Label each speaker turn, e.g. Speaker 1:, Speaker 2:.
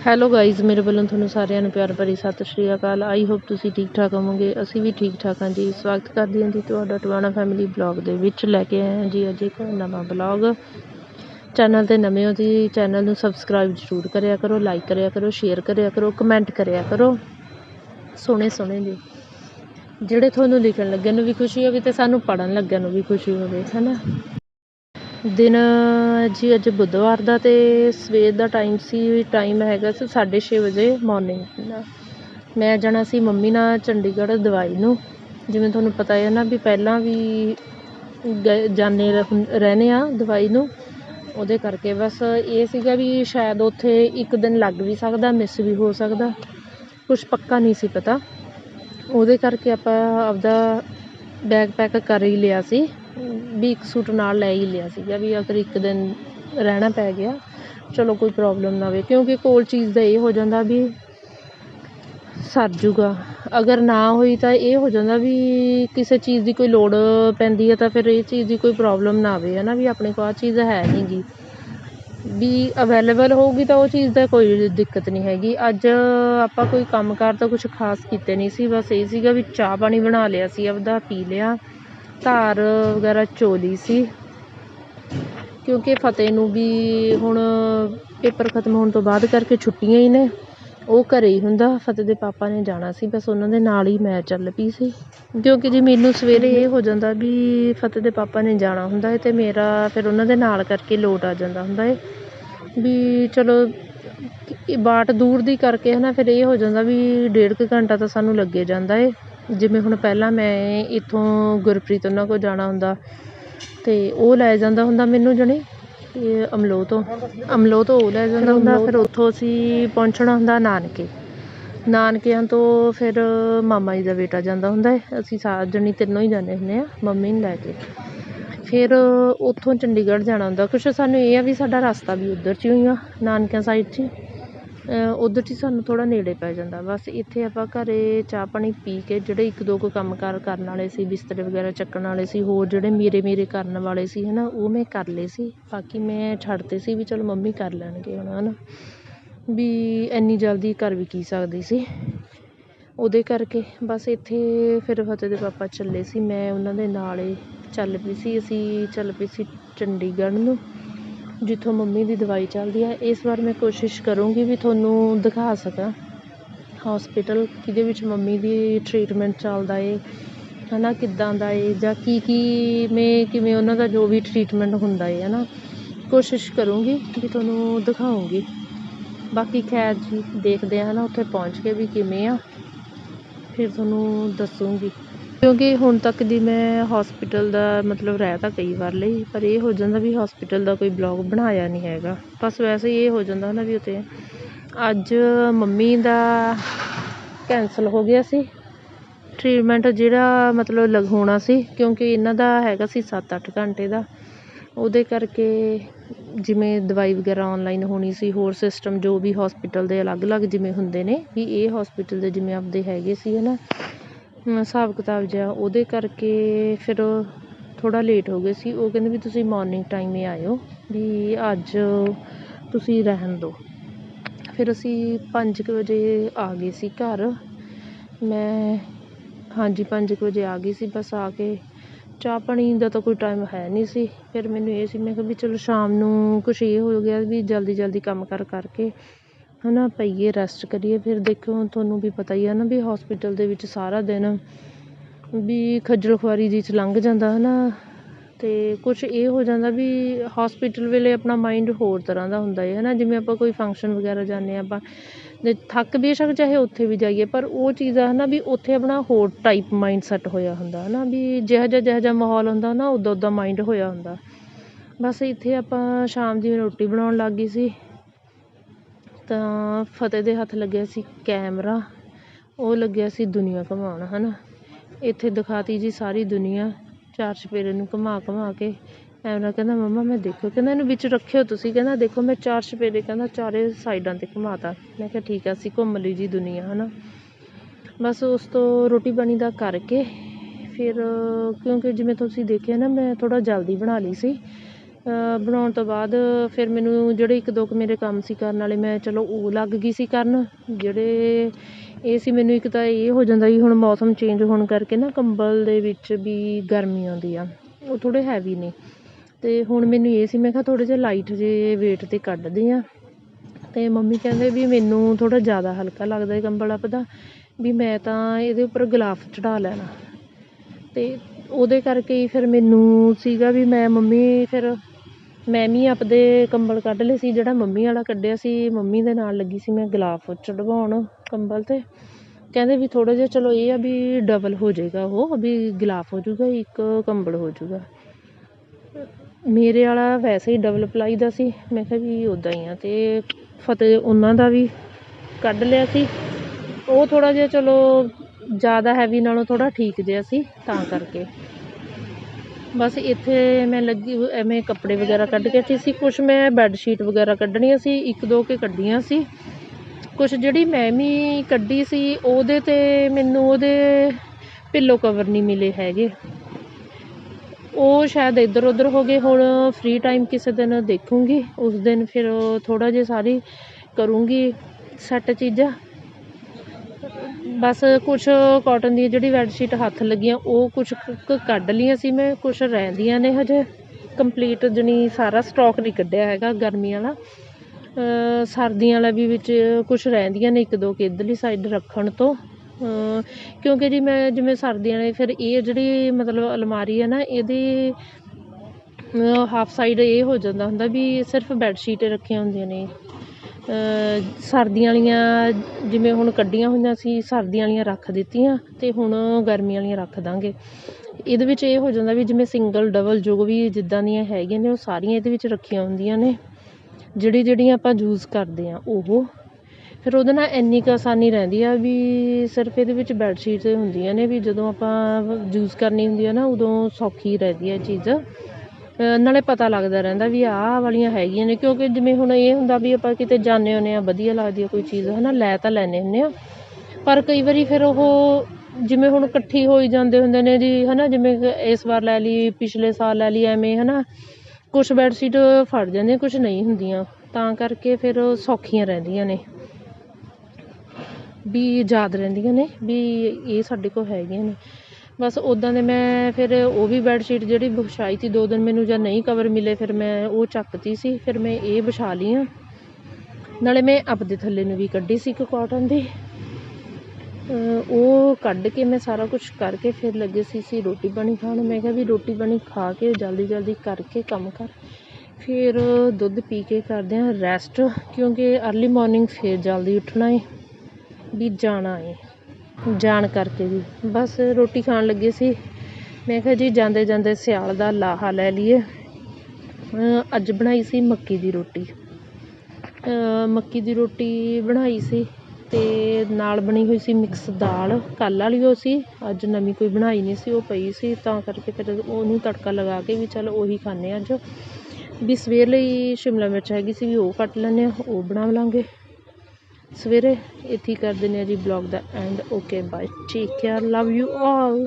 Speaker 1: Hello guys ਮੇਰੇ ਵੱਲੋਂ ਤੁਹਾਨੂੰ ਸਾਰਿਆਂ ਨੂੰ ਪਿਆਰ ਭਰੀ ਸਤਿ ਸ਼੍ਰੀ ਅਕਾਲ। ਆਈ ਹੋਪ ਤੁਸੀਂ ਠੀਕ ਠਾਕ ਹੋਵੋਗੇ। ਅਸੀਂ ਵੀ ਠੀਕ ਠਾਕ ਹਾਂ ਜੀ। ਸਵਾਗਤ ਕਰਦੇ ਹਾਂ ਜੀ ਤੁਹਾਡਾ ਟਵਾਣਾ ਫੈਮਿਲੀ ਬਲੌਗ ਦੇ ਵਿੱਚ ਲੈ ਕੇ ਆਏ ਹਾਂ ਜੀ ਅੱਜ ਇੱਕ ਨਵਾਂ ਬਲੌਗ ਚੈਨਲ ਤੇ ਨਵੇਂ ਹੋ ਜੀ ਚੈਨਲ ਨੂੰ ਸਬਸਕ੍ਰਾਈਬ ਜ਼ਰੂਰ ਕਰਿਆ ਕਰੋ ਲਾਈਕ ਕਰਿਆ ਕਰੋ ਸ਼ੇਅਰ ਕਰਿਆ ਕਰੋ ਕਮੈਂਟ ਕਰਿਆ ਕਰੋ। ਸੋਹਣੇ ਸੋਹਣੇ ਜੀ। ਜਿਹੜੇ ਤੁਹਾਨੂੰ ਲਿਖਣ ਲੱਗਿਆਂ ਨੂੰ ਵੀ ਖੁਸ਼ੀ ਹੋਵੇ ਤੇ ਸਾਨੂੰ ਪੜਨ ਲੱਗਿਆਂ ਨੂੰ ਵੀ ਖੁਸ਼ੀ ਹੋਵੇ, ਹੈਨਾ? ਦਿਨ ਜੀ, ਅੱਜ ਬੁੱਧਵਾਰ ਦਾ ਅਤੇ ਸਵੇਰ ਦਾ ਟਾਈਮ ਸੀ ਟਾਈਮ ਹੈਗਾ ਸੀ 6:30 ਵਜੇ ਮੋਰਨਿੰਗ ਦਾ ਮੈਂ ਜਾਣਾ ਸੀ ਮੰਮੀ ਨਾਲ ਚੰਡੀਗੜ੍ਹ ਦਵਾਈ ਨੂੰ। ਜਿਵੇਂ ਤੁਹਾਨੂੰ ਪਤਾ ਹੈ ਨਾ ਵੀ ਪਹਿਲਾਂ ਵੀ ਗਏ, ਜਾਂਦੇ ਰਹਿੰਦੇ ਹਾਂ ਦਵਾਈ ਨੂੰ। ਉਹਦੇ ਕਰਕੇ ਬਸ ਇਹ ਸੀਗਾ ਵੀ ਸ਼ਾਇਦ ਉੱਥੇ ਇੱਕ ਦਿਨ ਲੱਗ ਵੀ ਸਕਦਾ ਮਿਸ ਵੀ ਹੋ ਸਕਦਾ। ਕੁਛ ਪੱਕਾ ਨਹੀਂ ਸੀ ਪਤਾ। ਉਹਦੇ ਕਰਕੇ ਆਪਾਂ ਆਪਦਾ ਬੈਗ ਪੈਕ ਕਰ ਹੀ ਲਿਆ ਸੀ। ਵੀ ਇੱਕ ਸੂਟ ਨਾਲ ਲੈ ਹੀ ਲਿਆ ਸੀਗਾ ਵੀ ਅਗਰ ਇੱਕ ਦਿਨ ਰਹਿਣਾ ਪੈ ਗਿਆ, ਚਲੋ ਕੋਈ ਪ੍ਰੋਬਲਮ ਨਾ ਆਵੇ ਕਿਉਂਕਿ ਕੋਲ ਚੀਜ਼ ਦਾ ਇਹ ਹੋ ਜਾਂਦਾ ਵੀ ਸਰ ਜੂਗਾ। ਅਗਰ ਨਾ ਹੋਈ ਤਾਂ ਇਹ ਹੋ ਜਾਂਦਾ ਵੀ ਕਿਸੇ ਚੀਜ਼ ਦੀ ਕੋਈ ਲੋੜ ਪੈਂਦੀ ਹੈ ਤਾਂ ਫਿਰ ਇਹ ਚੀਜ਼ ਦੀ ਕੋਈ ਪ੍ਰੋਬਲਮ ਨਾ ਆਵੇ ਹੈ ਨਾ ਵੀ ਆਪਣੇ ਕੋਲ ਆਹ ਚੀਜ਼ ਹੈ ਨਹੀਂ ਗੀ ਵੀ ਅਵੇਲੇਬਲ ਹੋਊਗੀ ਤਾਂ ਉਹ ਚੀਜ਼ ਦਾ ਕੋਈ ਦਿੱਕਤ ਨਹੀਂ ਹੈਗੀ। ਅੱਜ ਆਪਾਂ ਕੋਈ ਕੰਮ ਕਾਰ ਤਾਂ ਕੁਛ ਖਾਸ ਕੀਤੇ ਨਹੀਂ ਸੀ, ਬਸ ਇਹ ਸੀਗਾ ਵੀ ਚਾਹ ਪਾਣੀ ਬਣਾ ਲਿਆ ਸੀ, ਆਪਦਾ ਪੀ ਲਿਆ। ਧਾਰ ਵਗੈਰਾ ਚੋਲੀ ਸੀ। ਕਿਉਂਕਿ ਫਤਿਹ ਨੂੰ ਵੀ ਹੁਣ ਪੇਪਰ ਖਤਮ ਹੋਣ ਤੋਂ ਬਾਅਦ ਕਰਕੇ ਛੁੱਟੀਆਂ ਹੀ ਨੇ। ਉਹ ਘਰੇ ਹੀ ਹੁੰਦਾ। ਫਤਿਹ ਦੇ ਪਾਪਾ ਨੇ ਜਾਣਾ ਸੀ। ਬਸ ਉਹਨਾਂ ਦੇ ਨਾਲ ਹੀ ਮੈਂ ਚੱਲ ਪਈ ਸੀ। ਕਿਉਂਕਿ ਜੀ ਮੈਨੂੰ ਸਵੇਰੇ ਇਹ ਹੋ ਜਾਂਦਾ ਵੀ ਫਤਿਹ ਦੇ ਪਾਪਾ ਨੇ ਜਾਣਾ ਹੁੰਦਾ ਹੈ ਅਤੇ ਮੇਰਾ ਫਿਰ ਉਹਨਾਂ ਦੇ ਨਾਲ ਕਰਕੇ ਲੋਟ ਆ ਜਾਂਦਾ ਹੁੰਦਾ ਹੈ। ਵੀ ਚਲੋ ਬਾਟ ਦੂਰ ਦੀ ਕਰਕੇ ਹੈ ਨਾ ਫਿਰ ਇਹ ਹੋ ਜਾਂਦਾ ਵੀ ਡੇਢ ਕੁ ਘੰਟਾ ਤਾਂ ਸਾਨੂੰ ਲੱਗੇ ਜਾਂਦਾ ਹੈ। ਜਿਵੇਂ ਹੁਣ ਪਹਿਲਾਂ ਮੈਂ ਇੱਥੋਂ ਗੁਰਪ੍ਰੀਤ ਉਹਨਾਂ ਕੋਲ ਜਾਣਾ ਹੁੰਦਾ ਤੇ ਉਹ ਲੈ ਜਾਂਦਾ ਹੁੰਦਾ ਮੈਨੂੰ ਜਣੇ ਤੇ ਅਮਲੋ ਤੋਂ। ਅਮਲੋ ਤੋਂ ਉਹ ਲੈ ਜਾਂਦਾ ਹੁੰਦਾ ਫਿਰ ਉੱਥੋਂ ਅਸੀਂ ਪਹੁੰਚਣਾ ਹੁੰਦਾ ਨਾਨਕੇ। ਨਾਨਕਿਆਂ ਤੋਂ ਫਿਰ ਮਾਮਾ ਜੀ ਦਾ ਬੇਟਾ ਜਾਂਦਾ ਹੁੰਦਾ ਹੈ। ਅਸੀਂ ਸਾਤ ਜਣੀ ਤਿੰਨੋਂ ਹੀ ਜਾਂਦੇ ਹੁੰਦੇ ਆ ਮੰਮੀ ਨੂੰ ਲੈ ਕੇ। ਫਿਰ ਉੱਥੋਂ ਚੰਡੀਗੜ੍ਹ ਜਾਣਾ ਹੁੰਦਾ। ਕੁਛ ਸਾਨੂੰ ਇਹ ਆ ਵੀ ਸਾਡਾ ਰਸਤਾ ਵੀ ਉੱਧਰ 'ਚ ਹੀ ਆ ਨਾਨਕਿਆਂ ਸਾਈਡ 'ਚ ਹੀ। ਉੱਧਰ 'ਚ ਹੀ ਸਾਨੂੰ ਥੋੜ੍ਹਾ ਨੇੜੇ ਪੈ ਜਾਂਦਾ। ਬਸ ਇੱਥੇ ਆਪਾਂ ਘਰ ਚਾਹ ਪਾਣੀ ਪੀ ਕੇ ਜਿਹੜੇ ਇੱਕ ਦੋ ਕੁ ਕੰਮ ਕਾਰ ਕਰਨ ਵਾਲੇ ਸੀ, ਬਿਸਤਰੇ ਵਗੈਰਾ ਚੱਕਣ ਵਾਲੇ ਸੀ, ਹੋਰ ਜਿਹੜੇ ਮੇਰੇ ਮੇਰੇ ਕਰਨ ਵਾਲੇ ਸੀ ਹੈ ਨਾ ਉਹ ਮੈਂ ਕਰ ਲਏ ਸੀ। ਬਾਕੀ ਮੈਂ ਛੱਡਤੇ ਸੀ ਵੀ ਚਲੋ ਮੰਮੀ ਕਰ ਲੈਣਗੇ ਹੁਣ ਹੈ ਨਾ ਵੀ ਇੰਨੀ ਜਲਦੀ ਕਰ ਵੀ ਕੀ ਸਕਦੀ ਸੀ। ਉਹਦੇ ਕਰਕੇ ਬਸ ਇੱਥੇ ਫਿਰ ਫਤਿਹ ਦੇ ਪਾਪਾ ਚੱਲੇ ਸੀ। ਮੈਂ ਉਹਨਾਂ ਦੇ ਨਾਲ ਚੱਲ ਪਈ ਸੀ। ਅਸੀਂ ਚੱਲ ਪਏ ਸੀ ਚੰਡੀਗੜ੍ਹ ਨੂੰ। ਜਿੱਥੋਂ ਮੰਮੀ ਦੀ ਦਵਾਈ ਚੱਲਦੀ ਹੈ ਇਸ ਵਾਰ ਮੈਂ ਕੋਸ਼ਿਸ਼ ਕਰੂੰਗੀ ਵੀ ਤੁਹਾਨੂੰ ਦਿਖਾ ਸਕਾਂ। ਹੋਸਪਿਟਲ ਕਿਹਦੇ ਵਿੱਚ ਮੰਮੀ ਦੀ ਟਰੀਟਮੈਂਟ ਚੱਲਦਾ ਏ ਹੈ ਨਾ ਕਿੱਦਾਂ ਦਾ ਏ, ਜਾਂ ਕੀ ਕੀ ਮੈਂ ਕਿਵੇਂ ਉਹਨਾਂ ਦਾ ਜੋ ਵੀ ਟਰੀਟਮੈਂਟ ਹੁੰਦਾ ਏ ਹੈ ਨਾ ਕੋਸ਼ਿਸ਼ ਕਰੂੰਗੀ ਵੀ ਤੁਹਾਨੂੰ ਦਿਖਾਉਂਗੀ। ਬਾਕੀ ਖੈਰ ਜੀ, ਦੇਖਦੇ ਹਾਂ ਨਾ ਉੱਥੇ ਪਹੁੰਚ ਕੇ ਵੀ ਕਿਵੇਂ ਆ। ਫਿਰ ਤੁਹਾਨੂੰ ਦੱਸੂੰਗੀ। ਕਿਉਂਕਿ ਹੁਣ ਤੱਕ ਦੀ ਮੈਂ ਹੋਸਪਿਟਲ ਦਾ ਮਤਲਬ ਰਹਿ ਤਾਂ ਕਈ ਵਾਰ ਲਈ, ਪਰ ਇਹ ਹੋ ਜਾਂਦਾ ਵੀ ਹੋਸਪਿਟਲ ਦਾ ਕੋਈ ਬਲੌਗ ਬਣਾਇਆ ਨਹੀਂ ਹੈਗਾ। ਬਸ ਵੈਸੇ ਹੀ ਇਹ ਹੋ ਜਾਂਦਾ ਨਾ ਵੀ ਉੱਥੇ ਅੱਜ ਮੰਮੀ ਦਾ ਕੈਂਸਲ ਹੋ ਗਿਆ ਸੀ। ਟ੍ਰੀਟਮੈਂਟ ਜਿਹੜਾ ਮਤਲਬ ਲਗ ਹੋਣਾ ਸੀ, ਕਿਉਂਕਿ ਇਹਨਾਂ ਦਾ ਹੈਗਾ ਸੀ 7-8 ਘੰਟੇ ਦਾ। ਉਹਦੇ ਕਰਕੇ ਜਿਵੇਂ ਦਵਾਈ ਵਗੈਰਾ ਆਨਲਾਈਨ ਹੋਣੀ ਸੀ, ਹੋਰ ਸਿਸਟਮ ਜੋ ਵੀ ਹੌਸਪੀਟਲ ਦੇ ਅਲੱਗ-ਅਲੱਗ ਜਿਵੇਂ ਹੁੰਦੇ ਨੇ, ਵੀ ਇਹ ਹੌਸਪੀਟਲ ਦੇ ਜਿਵੇਂ ਆਪਦੇ ਹੈਗੇ ਸੀ ਹੈ ਨਾ ਹਿਸਾਬ ਕਿਤਾਬ ਜਿਹਾ ਉਹਦੇ ਕਰਕੇ ਫਿਰ ਥੋੜ੍ਹਾ ਲੇਟ ਹੋ ਗਏ ਸੀ। ਉਹ ਕਹਿੰਦੇ ਵੀ ਤੁਸੀਂ ਮੋਰਨਿੰਗ ਟਾਈਮ ਹੀ ਆਇਓ ਵੀ ਅੱਜ ਤੁਸੀਂ ਰਹਿਣ ਦਿਓ। ਫਿਰ ਅਸੀਂ ਪੰਜ ਕੁ ਵਜੇ ਆ ਗਏ ਸੀ ਘਰ। ਮੈਂ ਹਾਂਜੀ, ਪੰਜ ਕੁ ਵਜੇ ਆ ਗਈ ਸੀ ਬਸ ਆ ਕੇ। ਚਾਹ ਪਾਣੀ ਦਾ ਤਾਂ ਕੋਈ ਟਾਈਮ ਹੈ ਨਹੀਂ ਸੀ। ਫਿਰ ਮੈਨੂੰ ਇਹ ਸੀ, ਮੈਂ ਕਿਹਾ ਵੀ ਚਲੋ ਸ਼ਾਮ ਨੂੰ ਕੁਛ ਇਹ ਹੋ ਗਿਆ ਵੀ ਜਲਦੀ ਜਲਦੀ ਕੰਮ ਕਰ ਕਰਕੇ ਹੈ ਨਾ ਪਈਏ ਰੈਸਟ ਕਰੀਏ, ਫਿਰ ਦੇਖੋ ਤੁਹਾਨੂੰ ਵੀ ਪਤਾ ਹੀ ਹੈ ਨਾ ਵੀ ਹੋਸਪਿਟਲ ਦੇ ਵਿੱਚ ਸਾਰਾ ਦਿਨ ਵੀ ਖੱਜਲ ਖੁਆਰੀ ਜਿਹੀ 'ਚ ਲੰਘ ਜਾਂਦਾ ਹੈ ਨਾ ਅਤੇ ਕੁਛ ਇਹ ਹੋ ਜਾਂਦਾ ਵੀ ਹੋਸਪਿਟਲ ਵੇਲੇ ਆਪਣਾ ਮਾਇੰਡ ਹੋਰ ਤਰ੍ਹਾਂ ਦਾ ਹੁੰਦਾ ਹੈ ਨਾ ਜਿਵੇਂ ਆਪਾਂ ਕੋਈ ਫੰਕਸ਼ਨ ਵਗੈਰਾ ਜਾਂਦੇ ਹਾਂ ਆਪਾਂ ਜੇ ਥੱਕ ਬੇਸ਼ੱਕ ਚਾਹੇ ਉੱਥੇ ਵੀ ਜਾਈਏ, ਪਰ ਉਹ ਚੀਜ਼ ਆ ਨਾ ਵੀ ਉੱਥੇ ਆਪਣਾ ਹੋਰ ਟਾਈਪ ਮਾਇੰਡ ਸੈੱਟ ਹੋਇਆ ਹੁੰਦਾ ਹੈ ਨਾ ਵੀ ਜਿਹੋ ਜਿਹਾ ਜਿਹੋ ਜਿਹਾ ਮਾਹੌਲ ਹੁੰਦਾ ਨਾ ਉੱਦਾਂ ਉੱਦਾਂ ਮਾਇੰਡ ਹੋਇਆ ਹੁੰਦਾ। ਬਸ ਇੱਥੇ ਆਪਾਂ ਸ਼ਾਮ ਦੀ ਰੋਟੀ ਬਣਾਉਣ ਲੱਗ ਗਈ ਸੀ। ਤਾਂ ਫਤਿਹ ਦੇ ਹੱਥ ਲੱਗਿਆ ਸੀ ਕੈਮਰਾ। ਉਹ ਲੱਗਿਆ ਸੀ ਦੁਨੀਆ ਘੁਮਾਉਣ ਹੈ ਨਾ ਇੱਥੇ ਦਿਖਾਤੀ ਜੀ ਸਾਰੀ ਦੁਨੀਆ, ਚਾਰ ਚੁਫੇਰੇ ਨੂੰ ਘੁਮਾ ਘੁਮਾ ਕੇ। ਕੈਮਰਾ ਕਹਿੰਦਾ, ਮੰਮਾ, ਮੈਂ ਦੇਖੋ। ਕਹਿੰਦਾ, ਇਹਨੂੰ ਵਿੱਚ ਰੱਖਿਓ ਤੁਸੀਂ। ਕਹਿੰਦਾ, ਦੇਖੋ, ਮੈਂ ਚਾਰ ਚੁਫੇਰੇ ਕਹਿੰਦਾ, ਚਾਰੇ ਸਾਈਡਾਂ 'ਤੇ ਘੁਮਾਤਾ। ਮੈਂ ਕਿਹਾ, ਠੀਕ ਆ, ਅਸੀਂ ਘੁੰਮ ਲਈ ਜੀ ਦੁਨੀਆ ਹੈ ਨਾ ਬਸ ਉਸ ਤੋਂ ਰੋਟੀ ਪਾਣੀ ਦਾ ਕਰਕੇ ਫਿਰ, ਕਿਉਂਕਿ ਜਿਵੇਂ ਤੁਸੀਂ ਦੇਖਿਆ ਨਾ, ਮੈਂ ਥੋੜ੍ਹਾ ਜਲਦੀ ਬਣਾ ਲਈ ਸੀ। ਬਣਾਉਣ ਤੋਂ ਬਾਅਦ ਫਿਰ ਮੈਨੂੰ ਜਿਹੜੇ ਇੱਕ ਦੋ ਕੁ ਮੇਰੇ ਕੰਮ ਸੀ ਕਰਨ ਵਾਲੇ, ਮੈਂ ਚਲੋ ਉਹ ਲੱਗ ਗਈ ਸੀ ਕਰਨ। ਜਿਹੜੇ ਇਹ ਸੀ ਮੈਨੂੰ ਇੱਕ ਤਾਂ ਇਹ ਹੋ ਜਾਂਦਾ ਵੀ ਹੁਣ ਮੌਸਮ ਚੇਂਜ ਹੋਣ ਕਰਕੇ ਨਾ ਕੰਬਲ ਦੇ ਵਿੱਚ ਵੀ ਗਰਮੀ ਆਉਂਦੀ ਆ, ਉਹ ਥੋੜ੍ਹੇ ਹੈਵੀ ਨੇ। ਅਤੇ ਹੁਣ ਮੈਨੂੰ ਇਹ ਸੀ, ਮੈਂ ਕਿਹਾ ਥੋੜ੍ਹੇ ਜਿਹੇ ਲਾਈਟ ਜਿਹੇ ਵੇਟ 'ਤੇ ਕੱਢਦੇ ਹਾਂ ਅਤੇ ਮੰਮੀ ਕਹਿੰਦੇ ਵੀ ਮੈਨੂੰ ਥੋੜ੍ਹਾ ਜ਼ਿਆਦਾ ਹਲਕਾ ਲੱਗਦਾ ਇਹ ਕੰਬਲ ਆਪਦਾ, ਵੀ ਮੈਂ ਤਾਂ ਇਹਦੇ ਉੱਪਰ ਗਲਾਫ ਚੜ੍ਹਾ ਲੈਣਾ। ਅਤੇ ਉਹਦੇ ਕਰਕੇ ਹੀ ਫਿਰ ਮੈਨੂੰ ਸੀਗਾ ਵੀ ਮੈਂ ਮੰਮੀ ਫਿਰ ਮੈਂ ਵੀ ਆਪਣੇ ਕੰਬਲ ਕੱਢ ਲਏ ਸੀ, ਜਿਹੜਾ ਮੰਮੀ ਵਾਲਾ ਕੱਢਿਆ ਸੀ, ਮੰਮੀ ਦੇ ਨਾਲ ਲੱਗੀ ਸੀ ਮੈਂ ਗਲਾਫ ਚੜਵਾਉਣ ਕੰਬਲ 'ਤੇ। ਕਹਿੰਦੇ ਵੀ ਥੋੜ੍ਹਾ ਜਿਹਾ ਚਲੋ ਇਹ ਆ ਵੀ ਡਬਲ ਹੋ ਜਾਵੇਗਾ ਉਹ, ਵੀ ਗਿਲਾਫ ਹੋ ਜਾਊਗਾ, ਇੱਕ ਕੰਬਲ ਹੋ ਜੂਗਾ ਮੇਰੇ ਵਾਲਾ ਵੈਸੇ ਹੀ ਡਬਲ ਪਲਾਈ ਦਾ ਸੀ, ਮੈਂ ਕਿਹਾ ਵੀ ਉੱਦਾਂ ਹੀ ਆ ਅਤੇ ਫਤਿਹ ਉਹਨਾਂ ਦਾ ਵੀ ਕੱਢ ਲਿਆ ਸੀ। ਉਹ ਥੋੜ੍ਹਾ ਜਿਹਾ ਚਲੋ ਜ਼ਿਆਦਾ ਹੈਵੀ ਨਾਲੋਂ ਥੋੜ੍ਹਾ ਠੀਕ ਜਿਹਾ ਸੀ, ਤਾਂ ਕਰਕੇ। ਬਸ ਇੱਥੇ ਮੈਂ ਲੱਗੀ ਐਵੇਂ ਕੱਪੜੇ ਵਗੈਰਾ ਕੱਢ ਕੇ ਹਟੀ ਸੀ, ਕੁਛ ਮੈਂ ਬੈੱਡ ਸ਼ੀਟ ਵਗੈਰਾ ਕੱਢਣੀਆਂ ਸੀ, ਇੱਕ ਦੋ ਕੇ ਕੱਢੀਆਂ ਸੀ। ਕੁਛ ਜਿਹੜੀ ਮੈਂ ਵੀ ਕੱਢੀ ਸੀ, ਉਹਦੇ 'ਤੇ ਮੈਨੂੰ ਉਹਦੇ ਪਿੱਲੋ ਕਵਰ ਨਹੀਂ ਮਿਲੇ ਹੈਗੇ। ਉਹ ਸ਼ਾਇਦ ਇੱਧਰ ਉੱਧਰ ਹੋ ਗਏ, ਹੁਣ ਫ੍ਰੀ ਟਾਈਮ ਕਿਸੇ ਦਿਨ ਦੇਖੂੰਗੀ, ਉਸ ਦਿਨ ਫਿਰ ਥੋੜ੍ਹਾ ਜਿਹਾ ਸਾਰੀ ਕਰੂੰਗੀ ਸੈੱਟ ਚੀਜ਼ਾਂ। ਬਸ ਕੁਛ ਕੋਟਨ ਦੀ ਜਿਹੜੀ ਬੈੱਡਸ਼ੀਟ ਹੱਥ ਲੱਗੀਆਂ, ਉਹ ਕੁਛ ਕੁ- ਕੱਢ ਲਈਆਂ ਸੀ ਮੈਂ, ਕੁਛ ਰਹਿੰਦੀਆਂ ਨੇ ਹਜੇ। ਕੰਪਲੀਟ ਜਾਣੀ ਸਾਰਾ ਸਟੋਕ ਨਹੀਂ ਕੱਢਿਆ ਹੈਗਾ ਗਰਮੀ ਵਾਲਾ। ਸਰਦੀਆਂ ਵਾਲਾ ਵੀ ਵਿੱਚ ਕੁਛ ਰਹਿੰਦੀਆਂ ਨੇ ਇੱਕ ਦੋ ਕਿ ਇੱਧਰਲੀ ਸਾਈਡ ਰੱਖਣ ਤੋਂ। ਕਿਉਂਕਿ ਜੀ ਮੈਂ ਜਿਵੇਂ ਸਰਦੀਆਂ ਵਾਲੇ, ਫਿਰ ਇਹ ਜਿਹੜੀ ਮਤਲਬ ਅਲਮਾਰੀ ਹੈ ਨਾ, ਇਹਦੀ ਹਾਫ ਸਾਈਡ ਇਹ ਹੋ ਜਾਂਦਾ ਹੁੰਦਾ ਵੀ ਸਿਰਫ ਬੈੱਡ ਸ਼ੀਟ ਰੱਖੀਆਂ ਹੁੰਦੀਆਂ ਨੇ। ਸਰਦੀਆਂ ਵਾਲੀਆਂ, ਜਿਵੇਂ ਹੁਣ ਕੱਢੀਆਂ ਹੋਈਆਂ ਸੀ, ਸਰਦੀਆਂ ਵਾਲੀਆਂ ਰੱਖ ਦਿੱਤੀਆਂ ਅਤੇ ਹੁਣ ਗਰਮੀਆਂ ਵਾਲੀਆਂ ਰੱਖ ਦਾਂਗੇ। ਇਹਦੇ ਵਿੱਚ ਇਹ ਹੋ ਜਾਂਦਾ ਵੀ ਜਿਵੇਂ ਸਿੰਗਲ ਡਬਲ ਜੋ ਵੀ ਜਿੱਦਾਂ ਦੀਆਂ ਹੈਗੀਆਂ ਨੇ, ਉਹ ਸਾਰੀਆਂ ਇਹਦੇ ਵਿੱਚ ਰੱਖੀਆਂ ਹੁੰਦੀਆਂ ਨੇ। ਜਿਹੜੀ ਜਿਹੜੀਆਂ ਆਪਾਂ ਯੂਜ਼ ਕਰਦੇ ਹਾਂ, ਉਹ। ਫਿਰ ਉਹਦੇ ਨਾਲ ਇੰਨੀ ਕੁ ਆਸਾਨੀ ਰਹਿੰਦੀ ਆ ਵੀ ਸਿਰਫ ਇਹਦੇ ਵਿੱਚ ਬੈੱਡ ਸ਼ੀਟਸ ਹੁੰਦੀਆਂ ਨੇ, ਵੀ ਜਦੋਂ ਆਪਾਂ ਯੂਜ਼ ਕਰਨੀ ਹੁੰਦੀ ਆ ਨਾ, ਉਦੋਂ ਸੌਖੀ ਰਹਿੰਦੀ ਹੈ ਇਹ ਚੀਜ਼। ਨਾਲੇ ਪਤਾ ਲੱਗਦਾ ਰਹਿੰਦਾ ਵੀ ਆਹ ਵਾਲੀਆਂ ਹੈਗੀਆਂ ਨੇ, ਕਿਉਂਕਿ ਜਿਵੇਂ ਹੁਣ ਇਹ ਹੁੰਦਾ ਵੀ ਆਪਾਂ ਕਿਤੇ ਜਾਂਦੇ ਹੁੰਦੇ ਹਾਂ, ਵਧੀਆ ਲੱਗਦੀ ਆ ਕੋਈ ਚੀਜ਼ ਹੈ ਨਾ ਲੈ ਤਾਂ ਲੈਂਦੇ ਹੁੰਦੇ ਹਾਂ। ਪਰ ਕਈ ਵਾਰੀ ਫਿਰ ਉਹ ਜਿਵੇਂ ਹੁਣ ਇਕੱਠੀ ਹੋਈ ਜਾਂਦੇ ਹੁੰਦੇ ਨੇ ਜੀ ਹੈ ਨਾ ਜਿਵੇਂ ਇਸ ਵਾਰ ਲੈ ਲਈ, ਪਿਛਲੇ ਸਾਲ ਲੈ ਲਈ, ਐਵੇਂ ਹੈ ਨਾ ਕੁਛ ਬੈਡਸ਼ੀਟ ਫੜ ਜਾਂਦੀਆਂ ਕੁਛ ਨਹੀਂ ਹੁੰਦੀਆਂ। ਤਾਂ ਕਰਕੇ ਫਿਰ ਸੌਖੀਆਂ ਰਹਿੰਦੀਆਂ ਨੇ। ਵੀ ਯਾਦ ਰਹਿੰਦੀਆਂ ਨੇ ਵੀ ਇਹ ਸਾਡੇ ਕੋਲ ਹੈਗੀਆਂ ਨੇ। ਬਸ ਉੱਦਾਂ ਦੇ ਮੈਂ ਫਿਰ ਉਹ ਵੀ ਬੈਡਸ਼ੀਟ ਜਿਹੜੀ ਵਿਛਾਈ ਤੀ ਦੋ ਦਿਨ ਮੈਨੂੰ ਜਾਂ ਨਹੀਂ ਕਵਰ ਮਿਲੇ, ਫਿਰ ਮੈਂ ਉਹ ਚੱਕਤੀ ਸੀ, ਫਿਰ ਮੈਂ ਇਹ ਵਿਛਾ ਲਈਆਂ ਨਾਲੇ ਮੈਂ ਆਪਦੇ ਥੱਲੇ ਨੂੰ ਵੀ ਕੱਢੀ ਸੀ ਇੱਕ ਕਾਟਨ ਦੀ। ਉਹ ਕੱਢ ਕੇ ਮੈਂ ਸਾਰਾ ਕੁਝ ਕਰਕੇ ਫਿਰ ਲੱਗੇ ਸੀ ਸੀ ਰੋਟੀ ਪਾਣੀ ਖਾਣ। ਮੈਂ ਕਿਹਾ ਵੀ ਰੋਟੀ ਪਾਣੀ ਖਾ ਕੇ ਜਲਦੀ ਜਲਦੀ ਕਰਕੇ ਕੰਮ ਕਰ। ਫਿਰ ਦੁੱਧ ਪੀ ਕੇ ਕਰਦੇ ਹਾਂ ਰੈਸਟ ਕਿਉਂਕਿ ਅਰਲੀ ਮਾਰਨਿੰਗ ਫਿਰ ਜਲਦੀ ਉੱਠਣਾ ਏ, ਵੀ ਜਾਣਾ ਏ। ਜਾਣ ਕਰਕੇ ਜੀ। ਬਸ ਰੋਟੀ ਖਾਣ ਲੱਗੇ ਸੀ। ਮੈਂ ਕਿਹਾ ਜੀ ਜਾਂਦੇ ਜਾਂਦੇ ਸਿਆਲ ਦਾ ਲਾਹਾ ਲੈ ਲਈਏ। ਅੱਜ ਬਣਾਈ ਸੀ ਮੱਕੀ ਦੀ ਰੋਟੀ। ਮੱਕੀ ਦੀ ਰੋਟੀ ਬਣਾਈ ਸੀ ਤੇ ਨਾਲ ਬਣੀ ਹੋਈ ਸੀ ਮਿਕਸ ਦਾਲ। ਕੱਲ੍ਹ ਵਾਲੀ ਉਹ ਸੀ, ਅੱਜ ਨਵੀਂ ਕੋਈ ਬਣਾਈ ਨਹੀਂ ਸੀ, ਉਹ ਪਈ ਸੀ। ਤਾਂ ਕਰਕੇ ਫਿਰ ਉਹਨੂੰ ਤੜਕਾ ਲਗਾ ਕੇ ਵੀ ਚੱਲ ਉਹੀ ਖਾਂਦੇ ਹਾਂ ਅੱਜ। ਵੀ ਸਵੇਰ ਲਈ ਸ਼ਿਮਲਾ ਮਿਰਚ ਹੈਗੀ ਸੀ, ਵੀ ਉਹ ਕੱਟ ਲੈਂਦੇ ਹਾਂ, ਉਹ ਬਣਾ ਲਾਂਗੇ। ਸਵੇਰੇ ਇੱਥੇ ਹੀ ਕਰ ਦਿੰਦੇ ਹਾਂ ਜੀ blog the and okay bye take care love you all